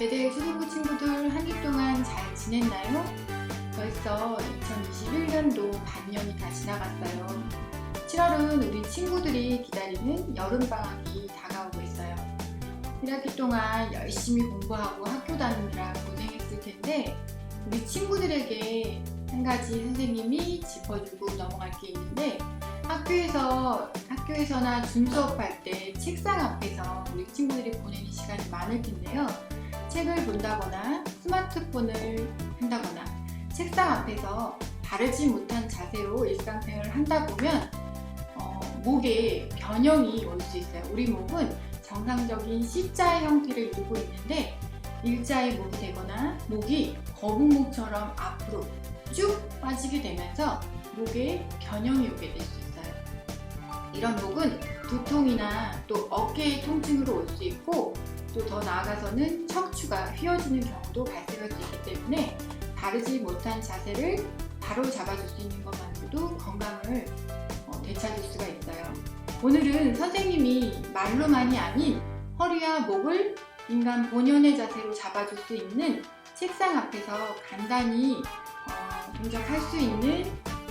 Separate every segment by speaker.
Speaker 1: 대대 수도부 친구들 한 주 동안 잘 지냈나요? 벌써 2021년도 반년이 다 지나갔어요. 7월은 우리 친구들이 기다리는 여름방학이 다가오고 있어요. 1학기 동안 열심히 공부하고 학교 다니느라 고생했을 텐데 우리 친구들에게 한 가지 선생님이 짚어주고 넘어갈 게 있는데 학교에서 학교에서나 줌 수업할 때 책상 앞에서 우리 친구들이 보내는 시간이 많을 텐데요. 책을 본다거나 스마트폰을 한다거나 책상 앞에서 바르지 못한 자세로 일상생활을 한다 보면 어, 목에 변형이 올 수 있어요. 우리 목은 정상적인 C자의 형태를 이루고 있는데 일자의 목이 되거나 목이 거북목처럼 앞으로 쭉 빠지게 되면서 목에 변형이 오게 될 수 있어요. 이런 목은 두통이나 또 어깨의 통증으로 올 수 있고 또 더 나아가서는 척추가 휘어지는 경우도 발생할 수 있기 때문에 바르지 못한 자세를 바로 잡아줄 수 있는 것만으로도 건강을 어, 되찾을 수가 있어요. 오늘은 선생님이 말로만이 아닌 허리와 목을 인간 본연의 자세로 잡아줄 수 있는 책상 앞에서 간단히 어, 동작할 수 있는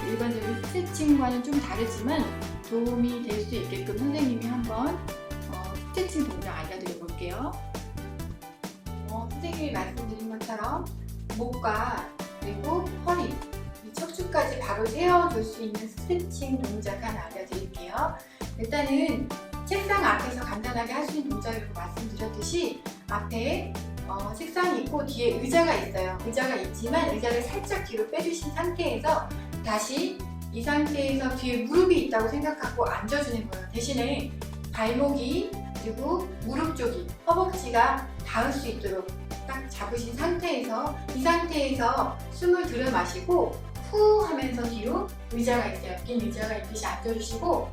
Speaker 1: 일반적인 스트레칭과는 좀 다르지만 도움이 될 수 있게끔 선생님이 한번 어, 스트레칭 동작 알려드 려 볼게요. 어, 선생님이 말씀드린 것처럼 목과 그리고 허리, 이 척추까지 바로 세워줄 수 있는 스트레칭 동작 하나 알려드릴게요. 일단은 책상 앞에서 간단하게 할 수 있는 동작이라고 말씀드렸듯이 앞에 어, 책상이 있고 뒤에 의자가 있어요. 의자가 있지만 의자를 살짝 뒤로 빼주신 상태에서 다시 이 상태에서 뒤에 무릎이 있다고 생각하고 앉아주는 거예요. 대신에 발목이 그리고 무릎 쪽이 허벅지가 닿을 수 있도록 딱 잡으신 상태에서 이 상태에서 숨을 들여 마시고 후 하면서 뒤로 의자가 있어요. 긴 의자가 있듯이 앉아주시고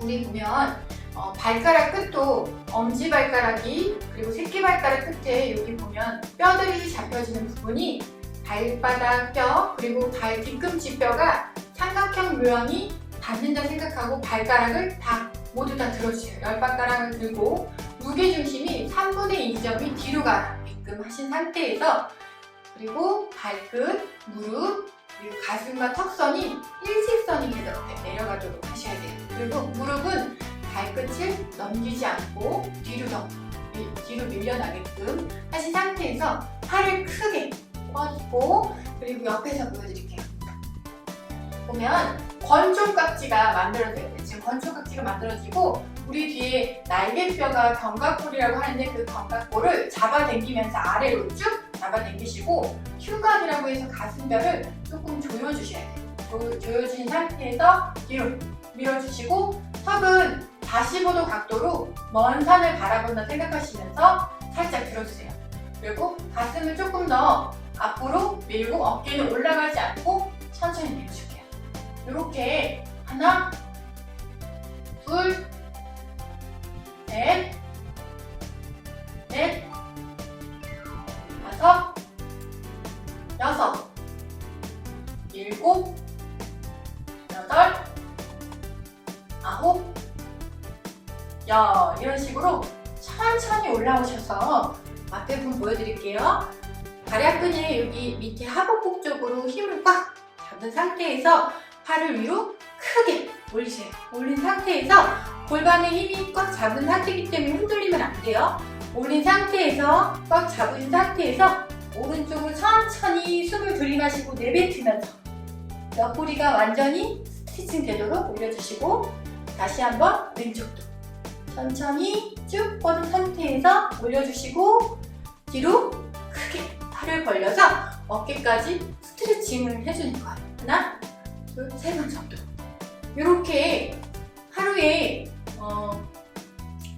Speaker 1: 우리 보면 어, 발가락 끝도 엄지 발가락이 그리고 새끼 발가락 끝에 여기 보면 뼈들이 잡혀지는 부분이 발바닥 뼈 그리고 발 뒤꿈치 뼈가 삼각형 모양이 닿는다 생각하고 발가락을 다 모두 다 들어주세요. 열 발가락을 들고 무게 중심이 3분의 2점이 뒤로 가게끔 하신 상태에서 그리고 발끝, 무릎, 그리고 가슴과 턱선이 일직선이 되도록 내려가도록 하셔야 돼요. 그리고 무릎은 발끝을 넘기지 않고 뒤로 넘, 뒤로 밀려나게끔 하신 상태에서 팔을 크게 뻗고 그리고 옆에서 보여드릴게요. 보면 권총깍지가 만들어져요. 권총깍지가 만들어지고 우리 뒤에 날개뼈가 견갑골이라고 하는데 그 견갑골을 잡아당기면서 아래로 쭉 잡아당기시고 흉곽이라고 해서 가슴뼈를 조금 조여주셔야 돼요. 조- 조여주신 상태에서 뒤로 밀어주시고 턱은 45도 각도로 먼 산을 바라본다 생각하시면서 살짝 들어주세요. 그리고 가슴을 조금 더 앞으로 밀고 어깨는 올라가지 않고 천천히 밀어줄게요. 이렇게 하나, 둘, 셋, 넷, 다섯, 여섯, 일곱, 여덟, 아홉, 열 이런 식으로 천천히 올라오셔서 앞에 분 보여드릴게요. 다리 근육 여기 밑에 하복부 쪽으로 힘을 꽉 잡은 상태에서 팔을 위로 올린 상태에서 골반에 힘이 꽉 잡은 상태이기 때문에 흔들리면 안 돼요. 올린 상태에서 꽉 잡은 상태에서 오른쪽으로 천천히 숨을 들이마시고 내뱉으면서 옆구리가 완전히 스트레칭 되도록 올려주시고 다시 한번 왼쪽도 천천히 쭉 뻗은 상태에서 올려주시고 뒤로 크게 팔을 벌려서 어깨까지 스트레칭을 해주는 거예요. 하나, 둘, 세 번 정도. 이렇게 하루에 어,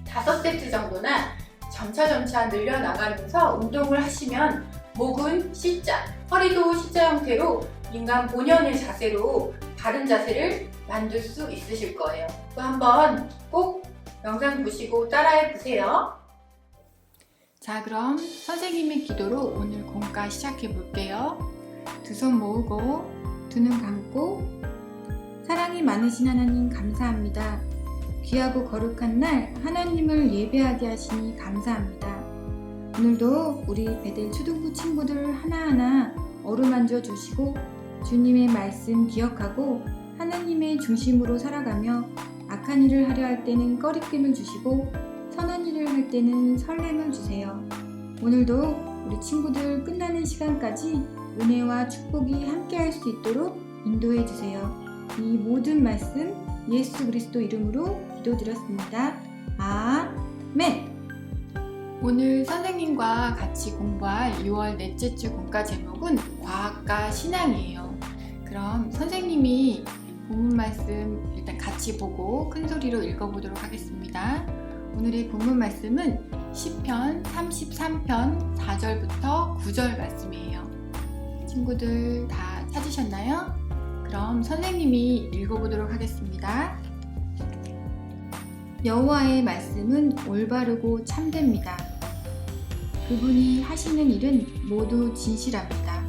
Speaker 1: 다섯 세트 정도나 점차점차 늘려나가면서 운동을 하시면 목은 C자, 허리도 C자 형태로 인간 본연의 자세로 바른 자세를 만들 수 있으실 거예요. 또 한번 꼭 영상 보시고 따라해 보세요. 자, 그럼 선생님의 기도로 오늘 공과 시작해 볼게요. 두 손 모으고 두 눈 감고 사랑이 많으신 하나님 감사합니다. 귀하고 거룩한 날 하나님을 예배하게 하시니 감사합니다. 오늘도 우리 베델 초등부 친구들 하나하나 어루만져 주시고 주님의 말씀 기억하고 하나님의 중심으로 살아가며 악한 일을 하려 할 때는 꺼리낌을 주시고 선한 일을 할 때는 설렘을 주세요. 오늘도 우리 친구들 끝나는 시간까지 은혜와 축복이 함께할 수 있도록 인도해 주세요. 이 모든 말씀 예수 그리스도 이름으로 기도드렸습니다. 아멘. 오늘 선생님과 같이 공부할 6월 넷째 주 공과 제목은 과학과 신앙이에요. 그럼 선생님이 본문 말씀 일단 같이 보고 큰 소리로 읽어보도록 하겠습니다. 오늘의 본문 말씀은 시편 33편 4절부터 9절 말씀이에요. 친구들 다 찾으셨나요? 그럼 선생님이 읽어보도록 하겠습니다. 여호와의 말씀은 올바르고 참됩니다. 그분이 하시는 일은 모두 진실합니다.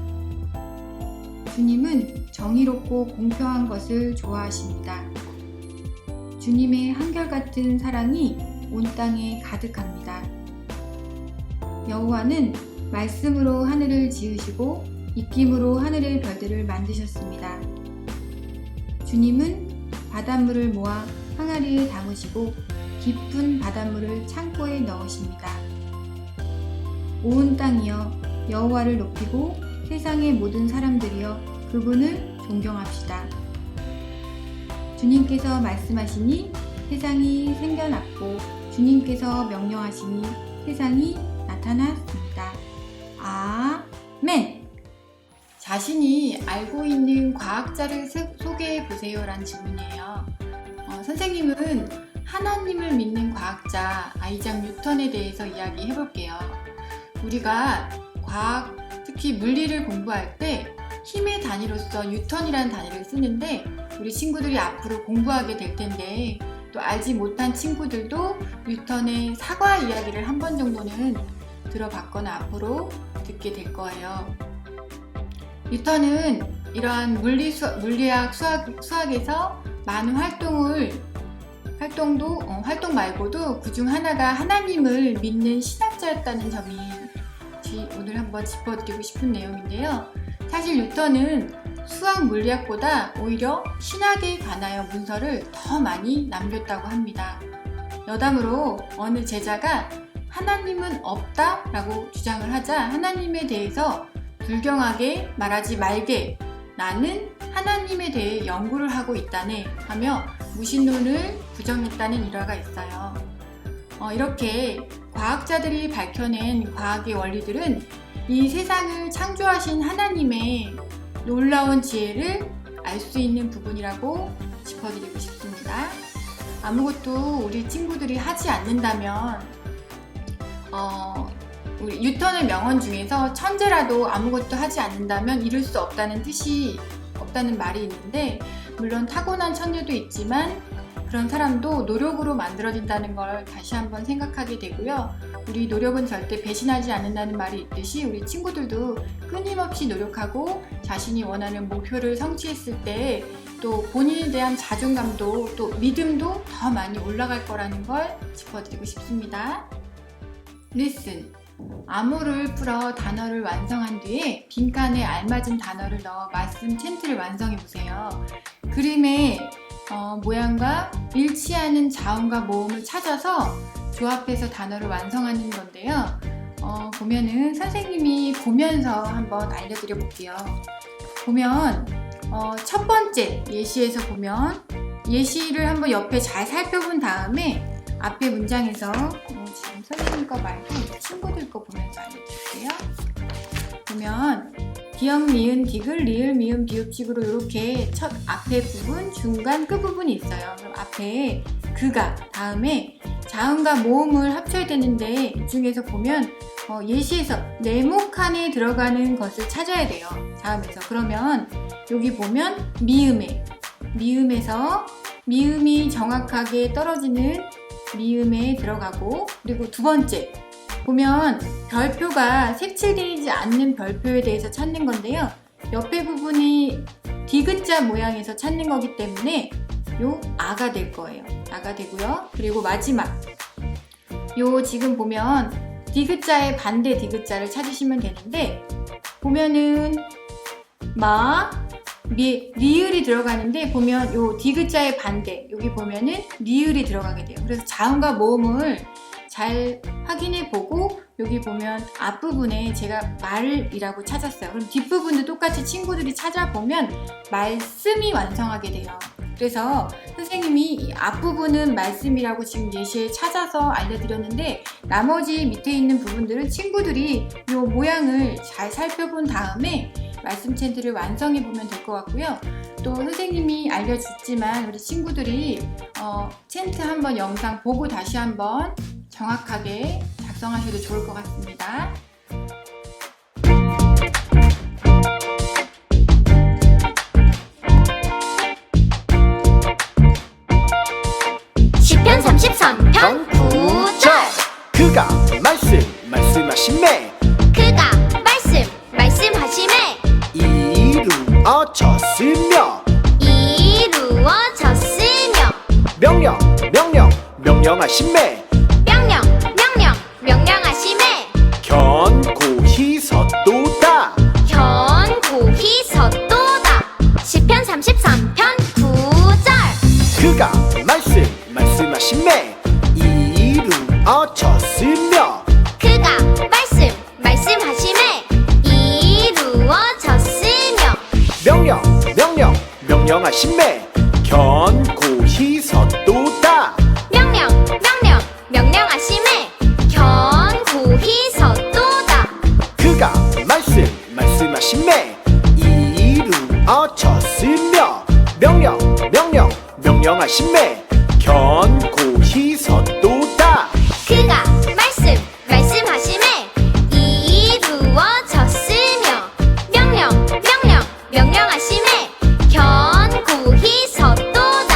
Speaker 1: 주님은 정의롭고 공평한 것을 좋아하십니다. 주님의 한결같은 사랑이 온 땅에 가득합니다. 여호와는 말씀으로 하늘을 지으시고 입김으로 하늘의 별들을 만드셨습니다. 주님은 바닷물을 모아 항아리에 담으시고 깊은 바닷물을 창고에 넣으십니다. 온 땅이여 여호와를 높이고 세상의 모든 사람들이여 그분을 존경합시다. 주님께서 말씀하시니 세상이 생겨났고 주님께서 명령하시니 세상이 나타났습니다. 아멘. 자신이 알고 있는 과학자를 소개해 보세요 라는 질문이에요. 어, 선생님은 하나님을 믿는 과학자 아이작 뉴턴에 대해서 이야기해 볼게요. 우리가 과학, 특히 물리를 공부할 때 힘의 단위로서 뉴턴이라는 단위를 쓰는데 우리 친구들이 앞으로 공부하게 될 텐데 또 알지 못한 친구들도 뉴턴의 사과 이야기를 한 번 정도는 들어봤거나 앞으로 듣게 될 거예요. 뉴턴은 이러한 물리 수, 물리학 수학, 수학에서 많은 활동을 활동도 어, 활동 말고도 그중 하나가 하나님을 믿는 신학자였다는 점이 오늘 한번 짚어드리고 싶은 내용인데요. 사실 뉴턴은 수학 물리학보다 오히려 신학에 관하여 문서를 더 많이 남겼다고 합니다. 여담으로 어느 제자가 하나님은 없다라고 주장을 하자 하나님에 대해서 불경하게 말하지 말게 나는 하나님에 대해 연구를 하고 있다네 하며 무신론을 부정했다는 일화가 있어요. 어, 이렇게 과학자들이 밝혀낸 과학의 원리들은 이 세상을 창조하신 하나님의 놀라운 지혜를 알 수 있는 부분이라고 짚어드리고 싶습니다. 아무것도 우리 친구들이 하지 않는다면, 어, 우리 뉴턴의 명언 중에서 천재라도 아무것도 하지 않는다면 이룰 수 없다는 뜻이 없다는 말이 있는데, 물론 타고난 천재도 있지만 그런 사람도 노력으로 만들어진다는 걸 다시 한번 생각하게 되고요. 우리 노력은 절대 배신하지 않는다는 말이 있듯이 우리 친구들도 끊임없이 노력하고 자신이 원하는 목표를 성취했을 때 또 본인에 대한 자존감도 또 믿음도 더 많이 올라갈 거라는 걸 짚어드리고 싶습니다. 리슨 암호를 풀어 단어를 완성한 뒤에 빈칸에 알맞은 단어를 넣어 말씀 챈트를 완성해 보세요. 그림에 어, 모양과 일치하는 자음과 모음을 찾아서 조합해서 단어를 완성하는 건데요. 어, 보면은 선생님이 보면서 한번 알려드려 볼게요. 보면 어, 첫 번째 예시에서 보면 예시를 한번 옆에 잘 살펴본 다음에 앞에 문장에서 어, 선생님 거 말고 친구들 거 보면서 알려드릴게요. 보면 기역, 니은, 디귿, 리을, 미음, 비읍식으로 이렇게 첫 앞에 부분, 중간, 끝 부분이 있어요. 그럼 앞에 그가 다음에 자음과 모음을 합쳐야 되는데 이 중에서 보면 어, 예시에서 네모 칸에 들어가는 것을 찾아야 돼요. 자음에서 그러면 여기 보면 미음에 미음에서 미음이 정확하게 떨어지는 미음에 들어가고 그리고 두 번째 보면 별표가 색칠되지 않는 별표에 대해서 찾는 건데요. 옆에 부분이 디귿자 모양에서 찾는 거기 때문에 요 아가 될 거예요. 아가 되고요. 그리고 마지막 요 지금 보면 디귿자의 반대 디귿자를 찾으시면 되는데 보면은 마, 미, 리을이 들어가는데 보면 요 디귿자의 반대 여기 보면은 리을이 들어가게 돼요. 그래서 자음과 모음을 잘 확인해 보고 여기 보면 앞부분에 제가 말이라고 찾았어요. 그럼 뒷부분도 똑같이 친구들이 찾아보면 말씀이 완성하게 돼요. 그래서 선생님이 이 앞부분은 말씀이라고 지금 예시에 찾아서 알려드렸는데 나머지 밑에 있는 부분들은 친구들이 이 모양을 잘 살펴본 다음에 말씀 챈트를 완성해 보면 될 것 같고요. 또 선생님이 알려줬지만 우리 친구들이 어, 챈트 한번 영상 보고 다시 한번 정확하게 작성하셔도 좋을 것 같습니다.
Speaker 2: 이 명령 명령 명령하심에 견고히 섰도다 그가 말씀 말씀하심에 이루어졌으며 명령 명령 명령하심에 견고히 섰도다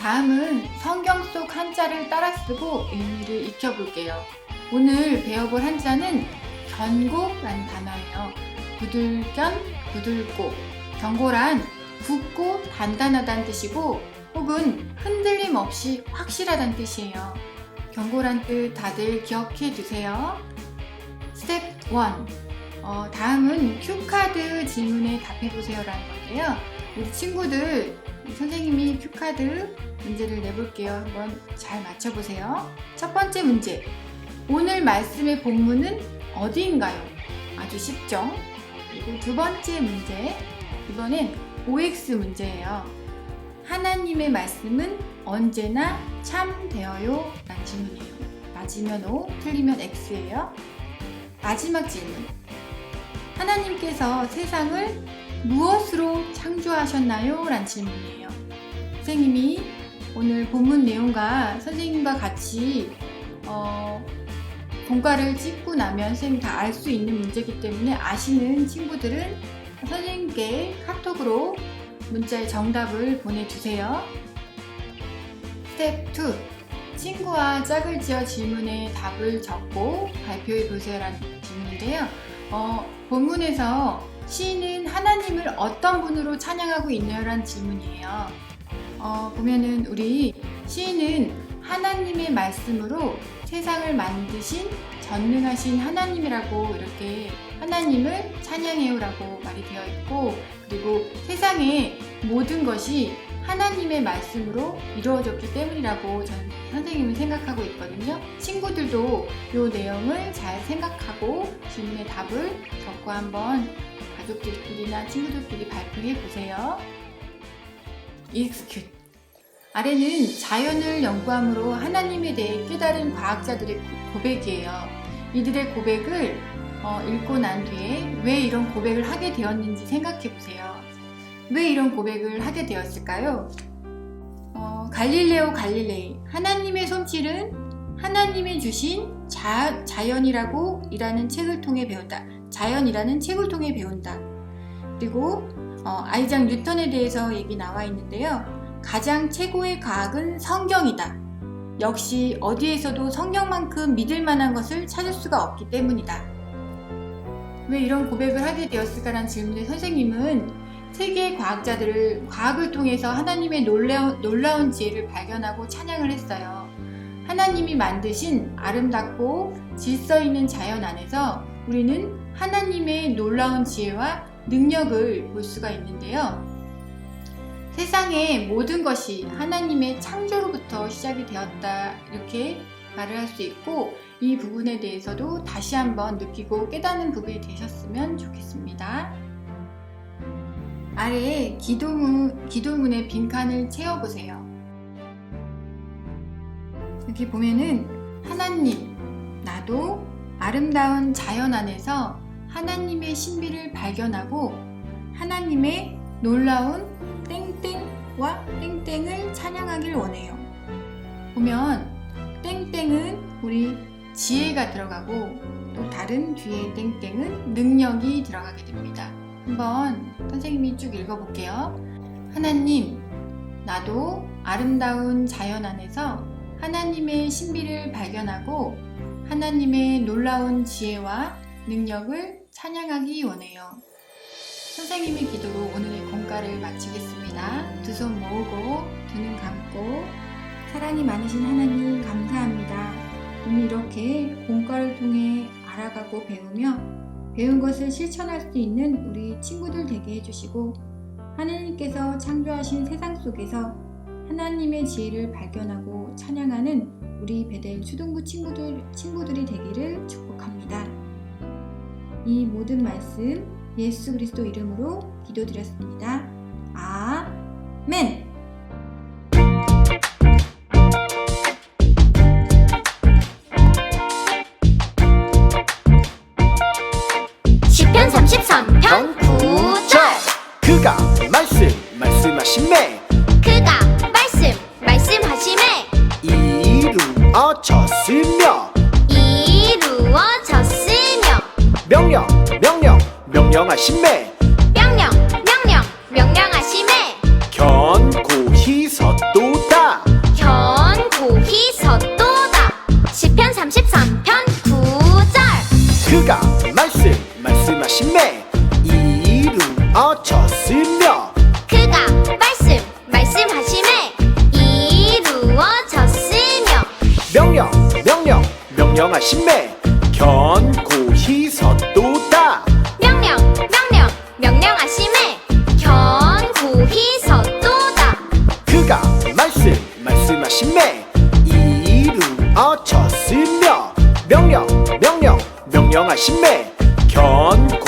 Speaker 1: 다음은 성경 속 한자를 따라 쓰고 의미를 익혀볼게요. 오늘 배워볼 한자는 견고라는 단어예요. 구들견, 구들고. 견고란 굳고 단단하다는 뜻이고 혹은 흔들림 없이 확실하다는 뜻이에요. 견고란 뜻 다들 기억해 두세요. 스텝 1. 어, 다음은 큐카드 질문에 답해 보세요라는 건데요. 우리 친구들 선생님이 큐카드 문제를 내볼게요. 한번 잘 맞춰보세요. 첫 번째 문제. 오늘 말씀의 본문은 어디인가요? 아주 쉽죠? 그리고 두 번째 문제. 이번엔 OX 문제예요. 하나님의 말씀은 언제나 참 되어요? 라는 질문이에요. 맞으면 O, 틀리면 X예요. 마지막 질문. 하나님께서 세상을 무엇으로 창조하셨나요? 라는 질문이에요. 선생님이 오늘 본문 내용과 선생님과 같이 어, 공과를 찍고 나면 선생님 다알 수 있는 문제이기 때문에 아시는 친구들은 선생님께 카톡으로 문자의 정답을 보내주세요. 스텝 2. 친구와 짝을 지어 질문에 답을 적고 발표해 보세요라는 질문인데요. 어, 본문에서 시인은 하나님을 어떤 분으로 찬양하고 있나요라는 질문이에요. 어, 보면은 우리 시인은 하나님의 말씀으로 세상을 만드신 전능하신 하나님이라고 이렇게 하나님을 찬양해요라고 말이 되어 있고 그리고 세상의 모든 것이 하나님의 말씀으로 이루어졌기 때문이라고 저는 선생님은 생각하고 있거든요. 친구들도 이 내용을 잘 생각하고 질문의 답을 적고 한번 가족들끼리나 친구들끼리 발표해 보세요. 익스큐트 아래는 자연을 연구함으로 하나님에 대해 깨달은 과학자들의 고- 고백이에요. 이들의 고백을 어, 읽고 난 뒤에 왜 이런 고백을 하게 되었는지 생각해 보세요. 왜 이런 고백을 하게 되었을까요? 어, 갈릴레오 갈릴레이 하나님의 손길은 하나님이 주신 자, 자연이라고 이라는 책을 통해 배웠다. 자연이라는 책을 통해 배운다. 그리고 어, 아이작 뉴턴에 대해서 얘기 나와 있는데요. 가장 최고의 과학은 성경이다. 역시 어디에서도 성경만큼 믿을 만한 것을 찾을 수가 없기 때문이다. 왜 이런 고백을 하게 되었을까라는 질문에 선생님은 세계의 과학자들을 과학을 통해서 하나님의 놀라운, 놀라운 지혜를 발견하고 찬양을 했어요. 하나님이 만드신 아름답고 질서 있는 자연 안에서 우리는 하나님의 놀라운 지혜와 능력을 볼 수가 있는데요. 세상의 모든 것이 하나님의 창조로부터 시작이 되었다. 이렇게 말을 할 수 있고, 이 부분에 대해서도 다시 한번 느끼고 깨닫는 부분이 되셨으면 좋겠습니다. 아래에 기도문, 기도문의 빈칸을 채워보세요. 여기 보면은 하나님, 나도 아름다운 자연 안에서 하나님의 신비를 발견하고 하나님의 놀라운 땡땡과 땡땡을 찬양하길 원해요. 보면 땡땡은 우리 지혜가 들어가고 또 다른 뒤에 땡땡은 능력이 들어가게 됩니다. 한번 선생님이 쭉 읽어볼게요. 하나님, 나도 아름다운 자연 안에서 하나님의 신비를 발견하고 하나님의 놀라운 지혜와 능력을 찬양하기 원해요. 선생님의 기도로 오늘의 공가를 마치겠습니다. 두 손 모으고 두 눈 감고 사랑이 많으신 하나님 감사합니다. 오늘 이렇게 공과를 통해 알아가고 배우며 배운 것을 실천할 수 있는 우리 친구들 되게 해주시고 하나님께서 창조하신 세상 속에서 하나님의 지혜를 발견하고 찬양하는 우리 베델 초등부 친구들, 친구들이 되기를 축복합니다. 이 모든 말씀 예수 그리스도 이름으로 기도드렸습니다. 아멘!
Speaker 3: 시편 33편 9절.
Speaker 2: 그가 말씀 말씀하심에.
Speaker 3: 그가 말씀 말씀하심에.
Speaker 2: 이루어졌으며.
Speaker 3: 이루어졌으며.
Speaker 2: 명령 명령 명령하심에 말씀하심에 이루어졌으며?
Speaker 3: 그가 말씀 말씀하심에 이루어졌으며.
Speaker 2: 명령 명령 명령하심에. 견고히 섰도다.
Speaker 3: 명령 명령 명령하심에 견고히 섰도다.
Speaker 2: 그가 말씀 말씀하심에 이루어졌으며? 명령 명령 명령하심에 섰도다